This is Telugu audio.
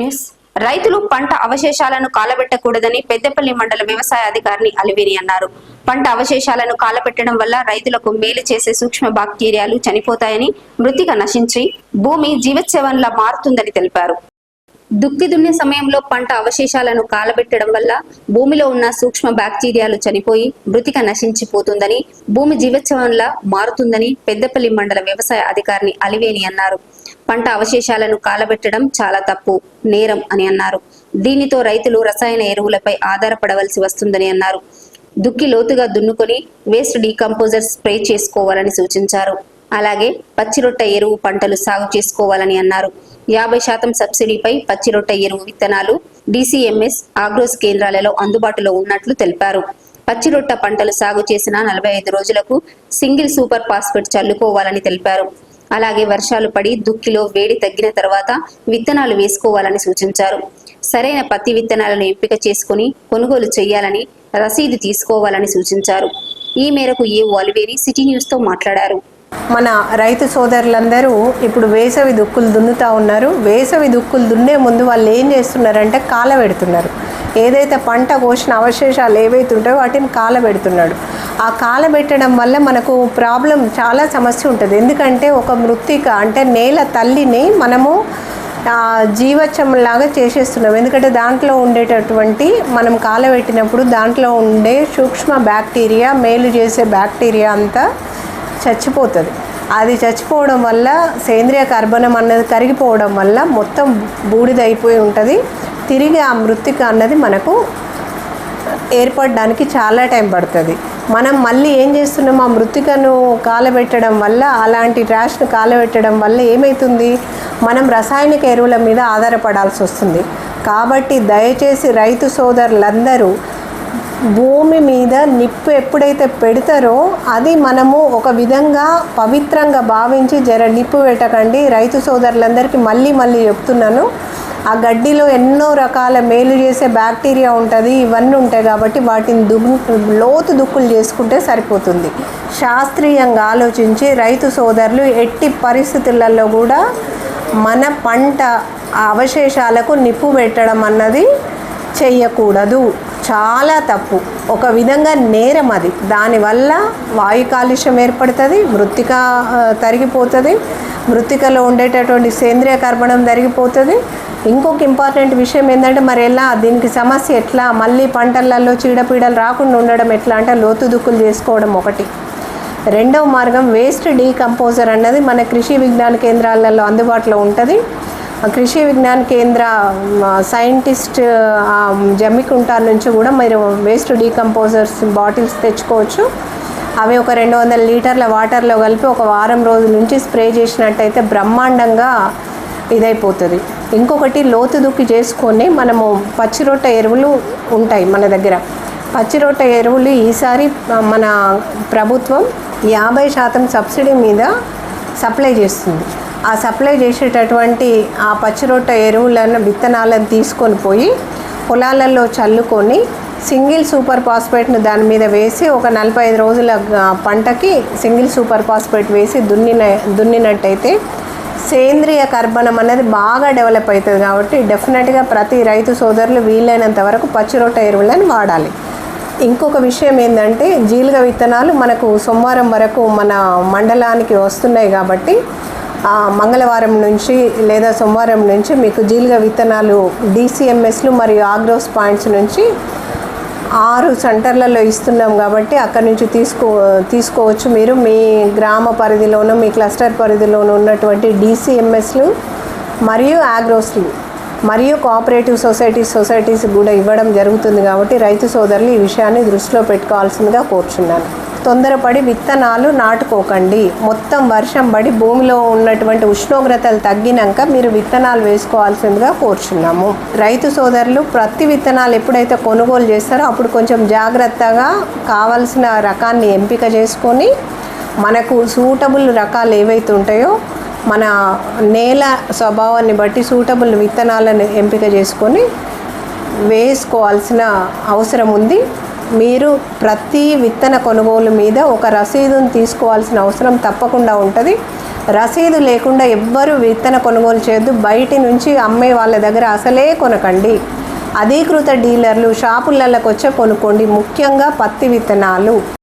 న్యూస్. రైతులు పంట అవశేషాలను కాలబెట్టకూడదని పెద్దపల్లి మండల వ్యవసాయ అధికారిని అలివేని అన్నారు. పంట అవశేషాలను కాలపెట్టడం వల్ల రైతులకు మేలు చేసే సూక్ష్మ బాక్టీరియాలు చనిపోతాయని మృతిక నశించి భూమి జీవత్సవంలా మారుతుందని తెలిపారు. దుక్కి దున్నే సమయంలో పంట అవశేషాలను కాలబెట్టడం వల్ల భూమిలో ఉన్న సూక్ష్మ బ్యాక్టీరియాలు చనిపోయి మృతిక నశించిపోతుందని భూమి జీవోత్సవంలా మారుతుందని పెద్దపల్లి మండల వ్యవసాయ అధికారిని అలివేని అన్నారు. పంట అవశేషాలను కాలబెట్టడం చాలా తప్పు నేరం అని అన్నారు. దీనితో రైతులు రసాయన ఎరువులపై ఆధారపడవలసి వస్తుందని అన్నారు. దుక్కి లోతుగా దున్నుకొని వేస్ట్ డీకంపోజర్ స్ప్రే చేసుకోవాలని సూచించారు. అలాగే పచ్చిరొట్ట ఎరువు పంటలు సాగు చేసుకోవాలని అన్నారు. యాభై శాతం సబ్సిడీపై పచ్చిరొట్ట ఎరువు విత్తనాలు డిసిఎంఎస్ ఆగ్రోస్ కేంద్రాలలో అందుబాటులో ఉన్నట్లు తెలిపారు. పచ్చిరొట్ట పంటలు సాగు చేసిన నలభై ఐదు రోజులకు సింగిల్ సూపర్ ఫాస్ఫేట్ చల్లుకోవాలని తెలిపారు. అలాగే వర్షాలు పడి దుక్కిలో వేడి తగ్గిన తర్వాత విత్తనాలు వేసుకోవాలని సూచించారు. సరైన పత్తి విత్తనాలను ఎంపిక చేసుకుని కొనుగోలు చేయాలని రసీదు తీసుకోవాలని సూచించారు. ఈ మేరకు ఏ వాలివేరి సిటీ న్యూస్తో మాట్లాడారు. మన రైతు సోదరులందరూ ఇప్పుడు వేసవి దుక్కులు దున్నుతూ ఉన్నారు. వేసవి దుక్కులు దున్నే ముందు వాళ్ళు ఏం చేస్తున్నారంటే కాలబెడుతున్నారు ఏదైతే పంట కోసిన అవశేషాలు ఏవైతే ఉంటాయో వాటిని కాలబెడుతున్నాడు. ఆ కాలబెట్టడం వల్ల మనకు ప్రాబ్లం చాలా సమస్య ఉంటుంది. ఎందుకంటే ఒక మృత్తిక అంటే నేల తల్లిని మనము ఆ, జీవచ్చంలాగా చేసేస్తున్నాం. ఎందుకంటే దాంట్లో ఉండేటటువంటి మనం కాలబెట్టినప్పుడు దాంట్లో ఉండే సూక్ష్మ బ్యాక్టీరియా మేలు చేసే బ్యాక్టీరియా అంతా చచ్చిపోతుంది. అది చచ్చిపోవడం వల్ల సేంద్రియ కర్బనం అన్నది కరిగిపోవడం వల్ల మొత్తం బూడిదైపోయి ఉంటుంది. తిరిగి ఆ మృతిక అన్నది మనకు ఏర్పడడానికి చాలా టైం పడుతుంది. మనం మళ్ళీ ఏం చేస్తున్నాం? ఆ మృతికను కాలబెట్టడం వల్ల అలాంటి ట్రాష్ను కాలబెట్టడం వల్ల ఏమవుతుంది మనం రసాయనిక ఎరువుల మీద ఆధారపడాల్సి వస్తుంది. కాబట్టి దయచేసి రైతు సోదరులందరూ భూమి మీద నిప్పు ఎప్పుడైతే పెడతారో అది మనము ఒక విధంగా పవిత్రంగా భావించి జర నిప్పు పెట్టకండి. రైతు సోదరులందరికీ మళ్ళీ మళ్ళీ చెప్తున్నాను. ఆ గడ్డిలో ఎన్నో రకాల మేలు చేసే బ్యాక్టీరియా ఉంటుంది ఇవన్నీ ఉంటాయి కాబట్టి వాటిని దుమ్ లోతు దుక్కులు చేసుకుంటే సరిపోతుంది. శాస్త్రీయంగా ఆలోచించి రైతు సోదరులు ఎట్టి పరిస్థితులలో కూడా మన పంట అవశేషాలకు నిప్పు పెట్టడం అన్నది చెయ్యకూడదు చాలా తప్పు. ఒక విధంగా నేరం అది. దానివల్ల వాయు కాలుష్యం ఏర్పడుతుంది మృతిక తరిగిపోతుంది మృతికలో ఉండేటటువంటి సేంద్రియ కర్బనం తరిగిపోతుంది. ఇంకొక ఇంపార్టెంట్ విషయం ఏంటంటే మరి ఎలా దీనికి సమస్య ఎట్లా? మళ్ళీ పంటలలో చీడపీడలు రాకుండా ఉండడం ఎట్లా? అంటే లోతు దుక్కులు చేసుకోవడం ఒకటి. రెండవ మార్గం వేస్ట్ డీకంపోజర్ అన్నది మన కృషి విజ్ఞాన కేంద్రాలలో అందుబాటులో ఉంటుంది. కృషి విజ్ఞాన కేంద్ర సైంటిస్ట్ జమ్మికుంటార్ నుంచి కూడా మీరు వేస్ట్ డీకంపోజర్స్ బాటిల్స్ తెచ్చుకోవచ్చు. అవి ఒక రెండు వందల లీటర్ల వాటర్లో కలిపి ఒక వారం రోజుల నుంచి స్ప్రే చేసినట్టయితే బ్రహ్మాండంగా ఇదైపోతుంది. ఇంకొకటి లోతు దుక్కి చేసుకొని మనము పచ్చిరొట్ట ఎరువులు ఉంటాయి మన దగ్గర. పచ్చిరొట్ట ఎరువులు ఈసారి మన ప్రభుత్వం యాభై శాతం సబ్సిడీ మీద సప్లై చేస్తుంది. ఆ సప్లై చేసేటటువంటి ఆ పచ్చిరొట్ట ఎరువులను విత్తనాలను తీసుకొని పోయి పొలాలలో చల్లుకొని సింగిల్ సూపర్ ఫాస్ఫేట్ను దాని మీద వేసి ఒక నలభై ఐదు రోజుల పంటకి సింగిల్ సూపర్ ఫాస్ఫేట్ వేసి దున్నిన దున్నినట్టయితే సేంద్రియ కర్బనం అనేది బాగా డెవలప్ అవుతుంది కాబట్టి డెఫినెట్గా ప్రతి రైతు సోదరులు వీలైనంత వరకు పచ్చిరొట్ట ఎరువులను వాడాలి. ఇంకొక విషయం ఏంటంటే జీలుగ విత్తనాలు మనకు సోమవారం వరకు మన మండలానికి వస్తున్నాయి కాబట్టి మంగళవారం నుంచి లేదా సోమవారం నుంచి మీకు జీలుగా విత్తనాలు డీసీఎంఎస్లు మరియు ఆగ్రోస్ పాయింట్స్ నుంచి ఆరు సెంటర్లలో ఇస్తున్నాం కాబట్టి అక్కడ నుంచి తీసుకో తీసుకోవచ్చు మీరు. మీ గ్రామ పరిధిలోనూ మీ క్లస్టర్ పరిధిలోనూ ఉన్నటువంటి డీసీఎంఎస్లు మరియు ఆగ్రోస్లు మరియు కోఆపరేటివ్ సొసైటీస్ సొసైటీస్ కూడా ఇవ్వడం జరుగుతుంది కాబట్టి రైతు సోదరులు ఈ విషయాన్ని దృష్టిలో పెట్టుకోవాల్సిందిగా కోరుచున్నాను. తొందరపడి విత్తనాలు నాటుకోకండి. మొత్తం వర్షం పడి భూమిలో ఉన్నటువంటి ఉష్ణోగ్రతలు తగ్గినాక మీరు విత్తనాలు వేసుకోవాల్సిందిగా కోరుచున్నాము. రైతు సోదరులు ప్రతి విత్తనాలు ఎప్పుడైతే కొనుగోలు చేస్తారో అప్పుడు కొంచెం జాగ్రత్తగా కావలసిన రకాన్ని ఎంపిక చేసుకొని మనకు సూటబుల్ రకాలు ఏవైతే ఉంటాయో మన నేల స్వభావాన్ని బట్టి సూటబుల్ విత్తనాలను ఎంపిక చేసుకొని వేసుకోవాల్సిన అవసరం ఉంది. మీరు ప్రతి విత్తన కొనుగోలు మీద ఒక రసీదును తీసుకోవాల్సిన అవసరం తప్పకుండా ఉంటుంది. రసీదు లేకుండా ఎవ్వరు విత్తన కొనుగోలు చేయొద్దు. బయటి నుంచి అమ్మే వాళ్ళ దగ్గర అసలే కొనకండి. అధీకృత డీలర్లు షాపులలోకి వచ్చే కొనుక్కోండి. ముఖ్యంగా పత్తి విత్తనాలు.